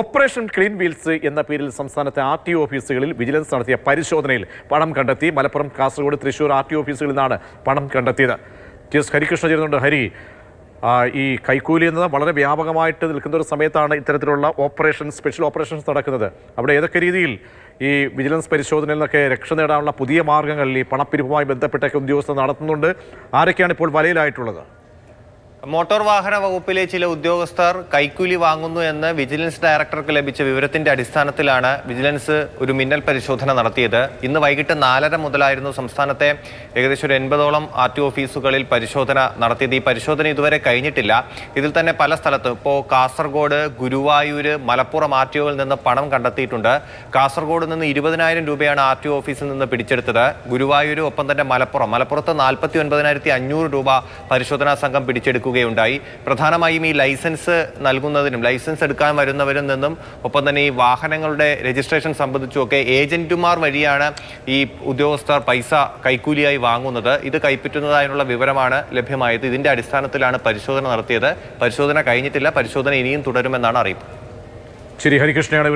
Operation clean wheels എന്ന പേരിൽ സംസ്ഥാനത്തെ ആർ ടി ഓഫീസുകളിൽ വിജിലൻസ് നടത്തിയ പരിശോധനയിൽ പണം കണ്ടെത്തി മലപ്പുറം കാസർഗോഡ് തൃശൂർ ആർ ടി ഓഫീസുകളിൽ നിന്നാണ് പണം കണ്ടെത്തിയത്. ടി എസ് ഹരികൃഷ്ണ ചേരുന്നുണ്ട്. ഹരി ഈ കൈക്കൂലി എന്നത് വളരെ വ്യാപകമായിട്ട് നിൽക്കുന്ന ഒരു സമയത്താണ് ഇത്തരത്തിലുള്ള ഓപ്പറേഷൻ സ്പെഷ്യൽ ഓപ്പറേഷൻസ് നടക്കുന്നത്. അവിടെ ഏതൊക്കെ രീതിയിൽ ഈ വിജിലൻസ് പരിശോധനയിൽ നിന്നൊക്കെ രക്ഷ നേടാനുള്ള പുതിയ മാർഗങ്ങളിൽ ഈ പണപ്പിരിവുമായി ബന്ധപ്പെട്ടൊക്കെ ഉദ്യോഗസ്ഥർ നടത്തുന്നുണ്ട്. ആരൊക്കെയാണ് ഇപ്പോൾ വലയിലായിട്ടുള്ളത്? മോട്ടോർ വാഹന വകുപ്പിലെ ചില ഉദ്യോഗസ്ഥർ കൈക്കൂലി വാങ്ങുന്നു എന്ന് വിജിലൻസ് ഡയറക്ടർക്ക് ലഭിച്ച വിവരത്തിന്റെ അടിസ്ഥാനത്തിലാണ് വിജിലൻസ് ഒരു മിന്നൽ പരിശോധന നടത്തിയത്. ഇന്ന് വൈകിട്ട് നാലര മുതലായിരുന്നു സംസ്ഥാനത്തെ ഏകദേശം ഒരു എൺപതോളം ആർ ടി ഓഫീസുകളിൽ പരിശോധന നടത്തിയത്. ഈ പരിശോധന ഇതുവരെ കഴിഞ്ഞിട്ടില്ല. ഇതിൽ തന്നെ പല സ്ഥലത്തും ഇപ്പോൾ കാസർഗോഡ് ഗുരുവായൂർ മലപ്പുറം ആർ ടി ഒയിൽ നിന്ന് പണം കണ്ടെത്തിയിട്ടുണ്ട്. കാസർഗോഡ് നിന്ന് ഇരുപതിനായിരം രൂപയാണ് ആർ ടി ഓഫീസിൽ നിന്ന് പിടിച്ചെടുത്തത്. ഗുരുവായൂർ ഒപ്പം തന്നെ മലപ്പുറം. മലപ്പുറത്ത് നാൽപ്പത്തി രൂപ പരിശോധനാ സംഘം പിടിച്ചെടുക്കുകയുണ്ടായി പ്രധാനമായും ഈ ലൈസൻസ് നൽകുന്നതിനും ലൈസൻസ് എടുക്കാൻ വരുന്നവരിൽ നിന്നും ഒപ്പം തന്നെ ഈ വാഹനങ്ങളുടെ രജിസ്ട്രേഷൻ സംബന്ധിച്ചുമൊക്കെ ഏജന്റുമാർ വഴിയാണ് ഈ ഉദ്യോഗസ്ഥർ പൈസ കൈക്കൂലിയായി വാങ്ങുന്നത്. ഇത് കൈപ്പറ്റുന്നതായുള്ള വിവരമാണ് ലഭ്യമായത്. ഇതിന്റെ അടിസ്ഥാനത്തിലാണ് പരിശോധന നടത്തിയത്. പരിശോധന കഴിഞ്ഞിട്ടില്ല. പരിശോധന ഇനിയും തുടരുമെന്നാണ് അറിയിപ്പ്. ശരി ഹരികൃഷ്ണയാണ്